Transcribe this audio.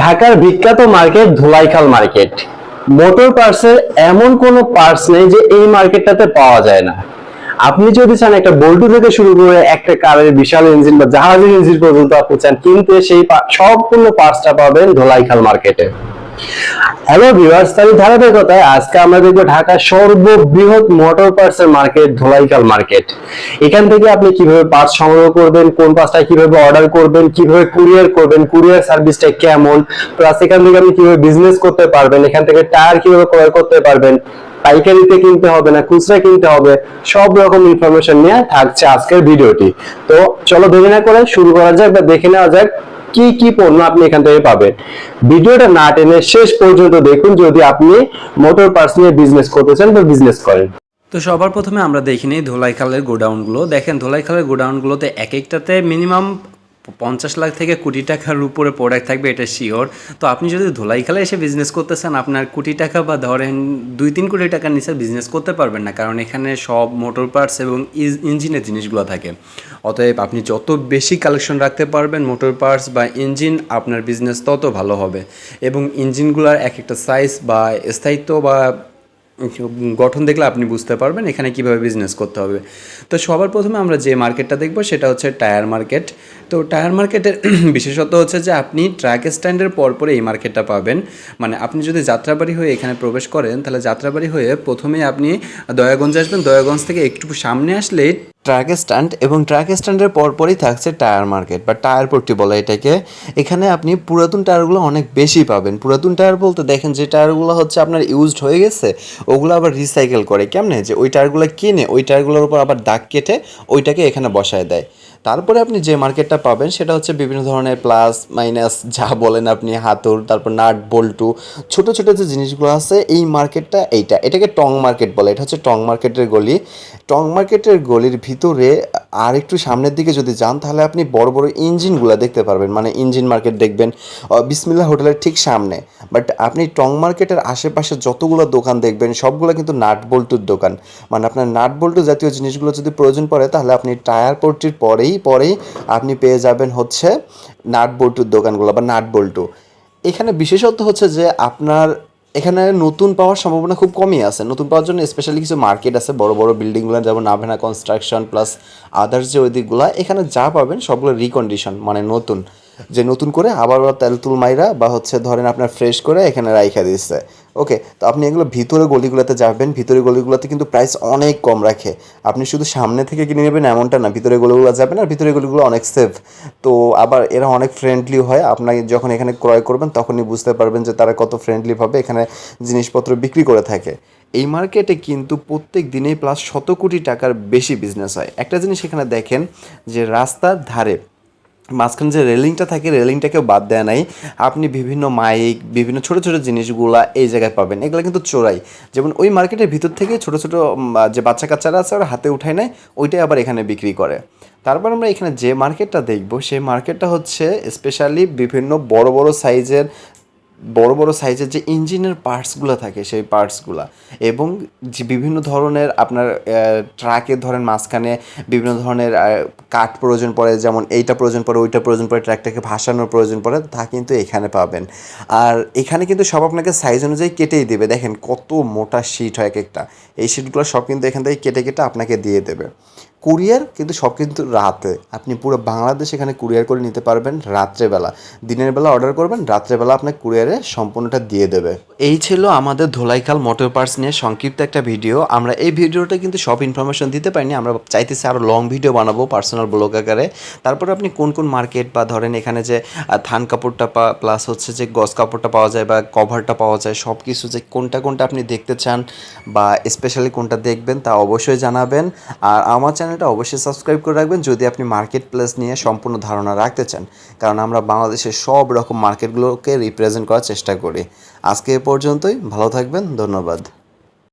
ঢাকার বিখ্যাত market ধুলাইখাল market. Motor পার্টসের এমন কোনো পার্টস নেই যে এই মার্কেটটাতে পাওয়া যায় না। আপনি যদি চান একটা বল্টু থেকে শুরু করে একটা কারের বিশাল ইঞ্জিন বা জাহাজের ইঞ্জিন পর্যন্ত আপনি চান কিনতে, সেই সবগুলো পার্টসটা পাবেন ধোলাইখাল মার্কেটে। হ্যালো ভিউয়ার্স তাহলে ধারাবাহিকতায় আজকে আমরা দেখব ঢাকার সর্ববৃহৎ মোটর পার্টস মার্কেট ধোলাইকাল মার্কেট এখান থেকে আপনি কীভাবে পার্টস সংগ্রহ করবেন, কোন পার্টসটা কীভাবে অর্ডার করবেন, কীভাবে কুরিয়ার করবেন কুরিয়ার সার্ভিসটা কেমন প্লাস এখান থেকে আপনি কীভাবে বিজনেস করতে পারবেন, এখান থেকে টায়ার কীভাবে ক্রয় করতে পারবেন, পাইকারিতে কিনতে হবে না, খুচরা কিনতে হবে, সব রকম ইনফরমেশন নিয়ে থাকছে আজকের ভিডিওটি তো চলো দেরি না করে শুরু করা যাক বা দেখে নেওয়া যাক কি কি পণ্য আপনি এখান থেকে পাবেন? ভিডিওটা না টেনে শেষ পর্যন্ত দেখুন, যদি আপনি মোটর পার্টস নিয়ে বিজনেস করতে চান বা বিজনেস করেন। তো সবার প্রথমে আমরা দেখি নিই ধোলাইখালের গোডাউনগুলো। দেখেন ধোলাইখালের গোডাউনগুলোতে এক একটাতে মিনিমাম পঞ্চাশ লাখ থেকে কোটি টাকার উপরে প্রোডাক্ট থাকবে, এটা শিওর তো আপনি যদি ধোলাইখালে এসে বিজনেস করতে চান আপনার কোটি টাকা বা ধরেন দুই তিন কোটি টাকার নিচে বিজনেস করতে পারবেন না, কারণ এখানে সব মোটর পার্টস এবং ইঞ্জিনের জিনিসগুলো থাকে। অতএব আপনি যত বেশি কালেকশন রাখতে পারবেন মোটর পার্টস বা ইঞ্জিন আপনার বিজনেস তত ভালো হবে। এবং ইঞ্জিনগুলোর এক একটা সাইজ বা স্থায়িত্ব বা গঠন দেখলে আপনি বুঝতে পারবেন এখানে কীভাবে বিজনেস করতে হবে। তো সবার প্রথমে আমরা যে মার্কেটটা দেখব, সেটা হচ্ছে টায়ার মার্কেট তো টায়ার মার্কেটের বিশেষত হচ্ছে যে আপনি ট্রাক স্ট্যান্ডের পরপরে এই মার্কেটটা পাবেন। মানে আপনি যদি যাত্রাবাড়ি হয়ে এখানে প্রবেশ করেন, তাহলে যাত্রাবাড়ি হয়ে প্রথমে আপনি দয়াগঞ্জ আসবেন। দয়াগঞ্জ থেকে একটু সামনে আসলে ট্রাক স্ট্যান্ড এবং ট্রাক স্ট্যান্ডের পরপরই থাকছে টায়ার মার্কেট বা টায়ার পট্টি বলে এটাকে। এখানে আপনি পুরাতন টায়ারগুলো অনেক বেশি পাবেন। পুরাতন টায়ার বলতে দেখেন যে টায়ারগুলো হচ্ছে আপনার ইউজড হয়ে গেছে, ওগুলো আবার রিসাইকেল করে। কেমনে? যে ওই টায়ারগুলো কিনে ওই টায়ারগুলোর উপর আবার দাগ কেটে ওইটাকে এখানে বসায় দেয়। তারপরে আপনি যে মার্কেটটা পাবেন, সেটা হচ্ছে বিভিন্ন ধরনের প্লাস, মাইনাস, যা বলেন আপনি, হাতুর, তারপর নাট, বল্টু, ছোট ছোট যে জিনিসগুলো আছে, এই মার্কেটটা এইটা। এটাকে টং মার্কেট বলে। এটা হচ্ছে টং মার্কেটের গলি। টং মার্কেটের গলির ভিতরে আর একটু সামনের দিকে যদি যান, তাহলে আপনি বড় বড় ইঞ্জিনগুলো দেখতে পারবেন। মানে ইঞ্জিন মার্কেট দেখবেন বিসমিল্লা হোটেলের ঠিক সামনে। বাট আপনি টং মার্কেটের আশেপাশে যতগুলো দোকান দেখবেন, সবগুলো কিন্তু নাট বল্টুর দোকান। মানে আপনার নাট বল্টু জাতীয় জিনিসগুলো যদি প্রয়োজন পড়ে, তাহলে আপনি টায়ার পোর্টটির পরেই পরেই আপনি পেয়ে যাবেন হচ্ছে নাট বল্টুর দোকানগুলো বা নাট বল্টু। এখানে বিশেষত হচ্ছে যে আপনার এখানে নতুন পাওয়ার সম্ভাবনা খুব কমই আছে। নতুন পাওয়ার জন্য স্পেশালি কিছু মার্কেট আছে, বড় বড় বিল্ডিংগুলো যেমন নাভেনা কনস্ট্রাকশন প্লাস আদার্স যে ওই দিকগুলো, এখানে যা পাবেন সবগুলো রিকন্ডিশন মানে নতুন। যে নতুন করে আবার তেল তেলতুল মাইরা বা হচ্ছে ধরেন আপনার ফ্রেশ করে এখানে রাইখা দিচ্ছে ওকে তো আপনি এগুলো ভিতরে গলিগুলোতে যাবেন, ভিতরে গলিগুলোতে কিন্তু প্রাইস অনেক কম রাখে। আপনি শুধু সামনে থেকে কিনে নেবেন এমনটা না, ভিতরে গলিগুলো যাবেন আর ভিতরে গলিগুলো অনেক সেফ তো আবার এরা অনেক ফ্রেন্ডলি হয়, আপনাকে যখন এখানে ক্রয় করবেন তখনই বুঝতে পারবেন যে তারা কত ফ্রেন্ডলিভাবে এখানে জিনিসপত্র বিক্রি করে থাকে। এই মার্কেটে কিন্তু প্রত্যেক দিনেই প্লাস শত কোটি টাকার বেশি বিজনেস হয়। একটা জিনিস এখানে দেখেন যে রাস্তার ধারে মাঝখানে যে রেলিংটা থাকে, রেলিংটাকেও বাদ দেয় নাই। আপনি বিভিন্ন মাইক, বিভিন্ন ছোট ছোট জিনিসগুলা এই জায়গায় পাবেন। এগুলো কিন্তু চোরাই। যেমন ওই মার্কেটের ভিতর থেকে ছোট ছোট যে বাচ্চা কাচ্চারা আছে, ওরা হাতে উঠায় নেয়, ওইটাই আবার এখানে বিক্রি করে। তারপর আমরা এখানে যে মার্কেটটা দেখব, সেই মার্কেটটা হচ্ছে স্পেশালি বিভিন্ন বড় বড় সাইজের বড় বড় সাইজের যে ইঞ্জিনের পার্টসগুলো থাকে, সেই পার্টসগুলো এবং যে বিভিন্ন ধরনের আপনার ট্রাকের ধরেন মাঝখানে বিভিন্ন ধরনের কাঠ প্রয়োজন পড়ে, যেমন এইটা প্রয়োজন পড়ে, ওইটা প্রয়োজন পড়ে ট্র্যাকটাকে ভাসানোর প্রয়োজন পড়ে, তা কিন্তু এখানে পাবেন। আর এখানে কিন্তু সব আপনাকে সাইজ অনুযায়ী কেটেই দেবে। দেখেন কত মোটা শিট হয় এক একটা। এই শিটগুলো সব কিন্তু এখান থেকে কেটে কেটে আপনাকে দিয়ে দেবে। কুরিয়ার, কিন্তু সব কিন্তু রাতে। আপনি পুরো বাংলাদেশ এখানে কুরিয়ার করে নিতে পারবেন রাত্রেবেলা। দিনের বেলা অর্ডার করবেন, রাত্রেবেলা আপনার কুরিয়ারে সম্পূর্ণটা দিয়ে দেবে। এই ছিল আমাদের ধোলাইখাল মোটর পার্টস নিয়ে সংক্ষিপ্ত একটা ভিডিও। আমরা এই ভিডিওটা কিন্তু সব ইনফরমেশন দিতে পারিনি, আমরা চাইতেছি আরও লং ভিডিও বানাবো পার্সোনাল ব্লগ আকারে। তারপর আপনি কোন কোন মার্কেট বা ধরেন এখানে যে থান কাপড়টা পা প্লাস হচ্ছে যে গজ কাপড়টা পাওয়া যায় বা কভারটা পাওয়া যায় সব কিছু যে কোনটা কোনটা আপনি দেখতে চান বা স্পেশালি কোনটা দেখবেন তা অবশ্যই জানাবেন। আর আমার চ্যানেলটা অবশ্যই সাবস্ক্রাইব করে রাখবেন যদি আপনি মার্কেট প্লেস নিয়ে সম্পূর্ণ ধারণা রাখতে চান। কারণ আমরা বাংলাদেশের সব রকম মার্কেটগুলোকে রিপ্রেজেন্ট করার চেষ্টা করি। আজকে এ পর্যন্তই, ভালো থাকবেন, ধন্যবাদ।